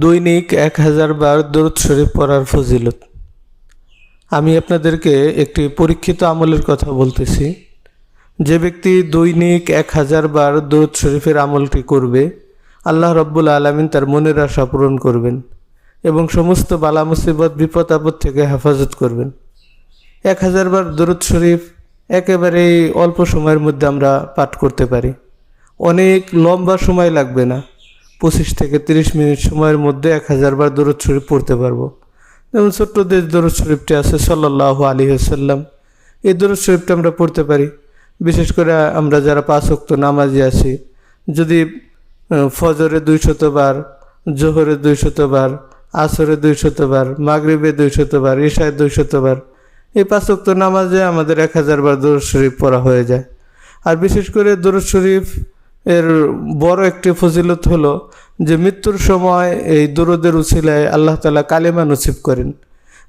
দৈনিক এক হাজার বার দরুদ শরীফ পড়ার ফজিলত। আমি আপনাদেরকে একটি পরীক্ষিত আমলের কথা বলতেছি। যে ব্যক্তি দৈনিক এক হাজার বার দরুদ শরীফের আমলটি করবে, আল্লাহ রব্বুল আলমিন তার মনের আশা পূরণ করবেন এবং সমস্ত বালা মুসিবত, বিপদ, আপদ থেকে হেফাজত করবেন। এক হাজার বার দরুদ শরীফ একেবারেই অল্প সময়ের মধ্যে আমরা পাঠ করতে পারি। অনেক লম্বা সময় লাগবে না। পঁচিশ থেকে তিরিশ মিনিট সময়ের মধ্যে এক হাজার বার দরুদ শরীফ পড়তে পারব। যেমন ছোট্ট দেশ দরুদ শরীফটি আছে সাল্লাহ আলী হাসাল্লাম এই দরুদ শরীফটা আমরা পড়তে পারি। বিশেষ করে আমরা যারা পাঁচ অক্ত নামাজি আছি, যদি ফজরে দুই শতবার জোহরে দুই শতবার আসরে দুই শতবার মাগরিবে দুই শতবার ঈশায় দুই শতবার এই পাঁচ অক্ত নামাজে আমাদের এক হাজার বার দরুদ শরীফ পড়া হয়ে যায়। আর বিশেষ করে দরুদ শরীফ এর বড় একটি ফজিলত হলো যে মৃত্যুর সময় এই দরুদের উছিলায় আল্লাহ তালা কালেমা নসিব করেন।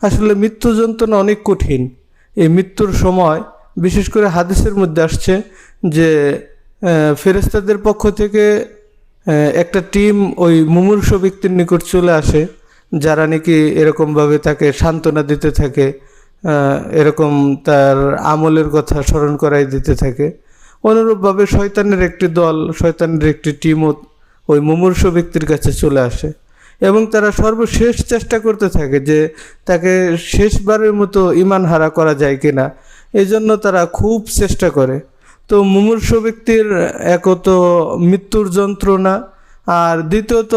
আসলে মৃত্যু যন্ত্রণা অনেক কঠিন। এই মৃত্যুর সময় বিশেষ করে হাদিসের মধ্যে আসছে যে ফেরেস্তাদের পক্ষ থেকে একটা টিম ওই মুমূর্ষ ব্যক্তির নিকট চলে আসে, যারা নাকি এরকমভাবে তাকে সান্ত্বনা দিতে থাকে এরকম তার আমলের কথা স্মরণ করাই দিতে থাকে। অনুরূপভাবে শয়তানের একটি দল, শয়তানের একটি টিমও ওই মুমূর্ষ ব্যক্তির কাছে চলে আসে এবং তারা সর্বশেষ চেষ্টা করতে থাকে যে তাকে শেষবারের মতো ইমান হারা করা যায় কিনা। এই জন্য তারা খুব চেষ্টা করে। তো মুমূর্ষ ব্যক্তির একত মৃত্যুর যন্ত্রণা আর দ্বিতীয়ত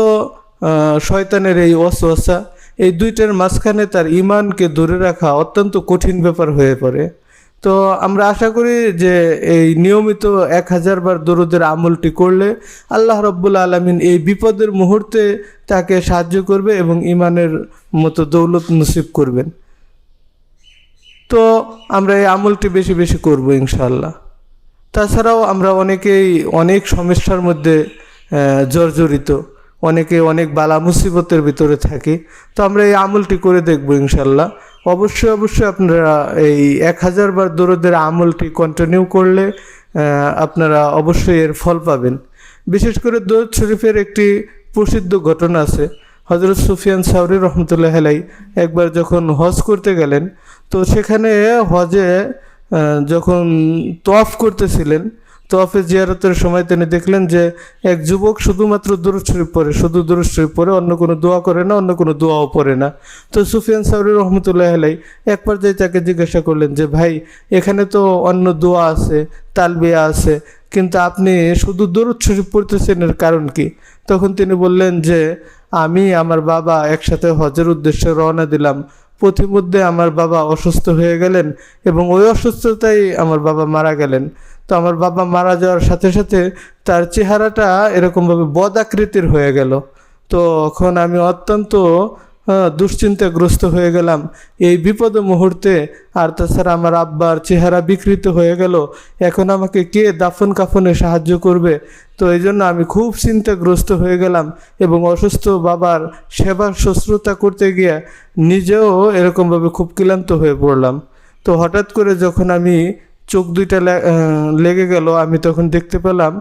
শয়তানের এই অসহসা এই দুইটার মাঝখানে তার ইমানকে ধরে রাখা অত্যন্ত কঠিন ব্যাপার হয়ে পড়ে। তো আমরা আশা করি যে এই নিয়মিত এক হাজার বার দরুদের আমলটি করলে আল্লাহ রব্বুল আলমিন এই বিপদের মুহূর্তে তাকে সাহায্য করবে এবং ইমানের মতো দৌলত নসিব করবেন। তো আমরা এই আমলটি বেশি বেশি করব ইনশাল্লাহ তাছাড়াও আমরা অনেকেই অনেক সমস্যার মধ্যে জর্জরিত, অনেকে অনেক বালা মুসিবতের ভিতরে থাকি। তো আমরা এই আমলটি করে দেখব ইনশাল্লাহ অবশ্যই অবশ্যই আপনারা এই এক হাজার বার দরদের আমলটি কন্টিনিউ করলে আপনারা অবশ্যই এর ফল পাবেন। বিশেষ করে দরদ শরীফের একটি প্রসিদ্ধ ঘটনা আছে। হজরত সুফিয়ান সাউরি রহমতুল্লাহ আলাই একবার যখন হজ করতে গেলেন, তো সেখানে হজে যখন তফ করতেছিলেন তফে জিয়ারতের সময় তিনি দেখলেন যে এক যুবক শুধুমাত্র দুরুদ শরীফ পড়ে, শুধু দুরুদ শরীফ অন্য কোনো দোয়া করে না, অন্য কোনো দোয়াও পড়ে না। তো সুফিয়ান সাউরি রহমতুল্লাহ আলাই এক পর্যায়ে তাকে জিজ্ঞাসা করলেন যে, ভাই, এখানে তো অন্য দোয়া আছে, তালবিয়া আছে, কিন্তু আপনি শুধু দরুদ শরীফ পড়তেছেন, এর কারণ কি? তখন তিনি বললেন যে, আমি আমার বাবা একসাথে হজের উদ্দেশ্যে রওনা দিলাম। পথিমধ্যে আমার বাবা অসুস্থ হয়ে গেলেন এবং ওই অসুস্থতায় আমার বাবা মারা গেলেন। তো আমার বাবা মারা যাওয়ার সাথে সাথে তার চেহারাটা এরকমভাবে বদ আকৃতির হয়ে গেল। তো তখন আমি অত্যন্ত দুশ্চিন্তাগ্রস্ত হয়ে গেলাম। এই বিপদ মুহূর্তে আর তাছাড়া আমার আব্বার চেহারা বিকৃত হয়ে গেল। এখন আমাকে কে দাফন কাফনে সাহায্য করবে? তো এই জন্য আমি খুব চিন্তাগ্রস্ত হয়ে গেলাম এবং অসুস্থ বাবার সেবার শুশ্রূষা করতে গিয়ে নিজেও এরকমভাবে খুব ক্লান্ত হয়ে পড়লাম। তো হঠাৎ করে যখন আমি চোখ দুইটা লেগে গেল, আমি তখন দেখতে পেলাম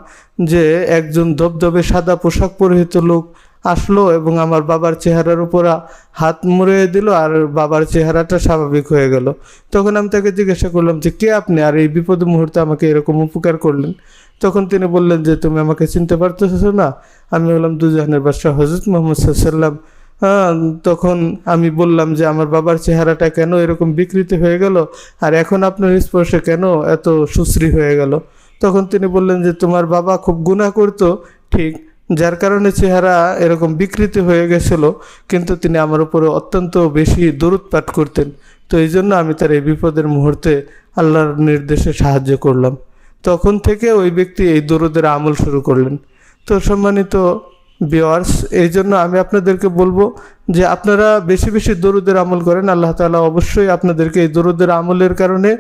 যে একজন ধবধবে সাদা পোশাক পরিহিত লোক আসলো এবং আমার বাবার চেহারার উপর হাত মুড়ে দিল আর বাবার চেহারাটা স্বাভাবিক হয়ে গেল। তখন আমি তাকে জিজ্ঞাসা করলাম যে, কে আপনি? আর এই বিপদ মুহূর্তে আমাকে এরকম উপকার করলেন? তখন তিনি বললেন যে, তুমি আমাকে চিনতে পারতেছো না। আমি বললাম দুজাহানের বাদশাহ হজরত মোহাম্মদ সাল্লাম হ্যাঁ তখন আমি বললাম যে, আমার বাবার চেহারাটা কেন এরকম বিকৃতি হয়ে গেল? আর এখন আপনার স্পর্শে কেন এত সুশ্রী হয়ে গেল? তখন তিনি বললেন যে, তোমার বাবা খুব গুণা করতো। ঠিক। যার কারণে চেহারা এরকম বিকৃতি হয়ে গেছিল, কিন্তু তিনি আমার উপরে অত্যন্ত বেশি দূরত পাঠ করতেন। তো এই জন্য আমি তার এই বিপদের মুহূর্তে আল্লাহর নির্দেশে সাহায্য করলাম। তখন থেকে ওই ব্যক্তি এই দরুদের আমল শুরু করলেন। তো সম্মানিত বিওয়ার্স এই জন্য আমি আপনাদেরকে বলব যে আপনারা বেশি বেশি দরুদের আমল করেন। আল্লাহ তাআলা অবশ্যই আপনাদেরকে এই দরুদের আমলের কারণে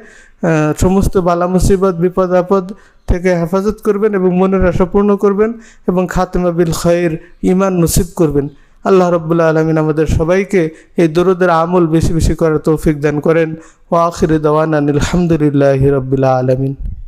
সমস্ত বালা মুসিবত বিপদ আপদ থেকে হেফাজত করবেন এবং মনের আশা পূর্ণ করবেন এবং খাতেমা বিল খয়ের ইমান নসিব করবেন। আল্লাহ রব্বুল্লা আলমিন আমাদের সবাইকে এই দরুদের আমল বেশি বেশি করার তৌফিক দান করেন। ও আখির দাওয়ান আলহামদুলিল্লাহ রব্বুল্লা আলমিন।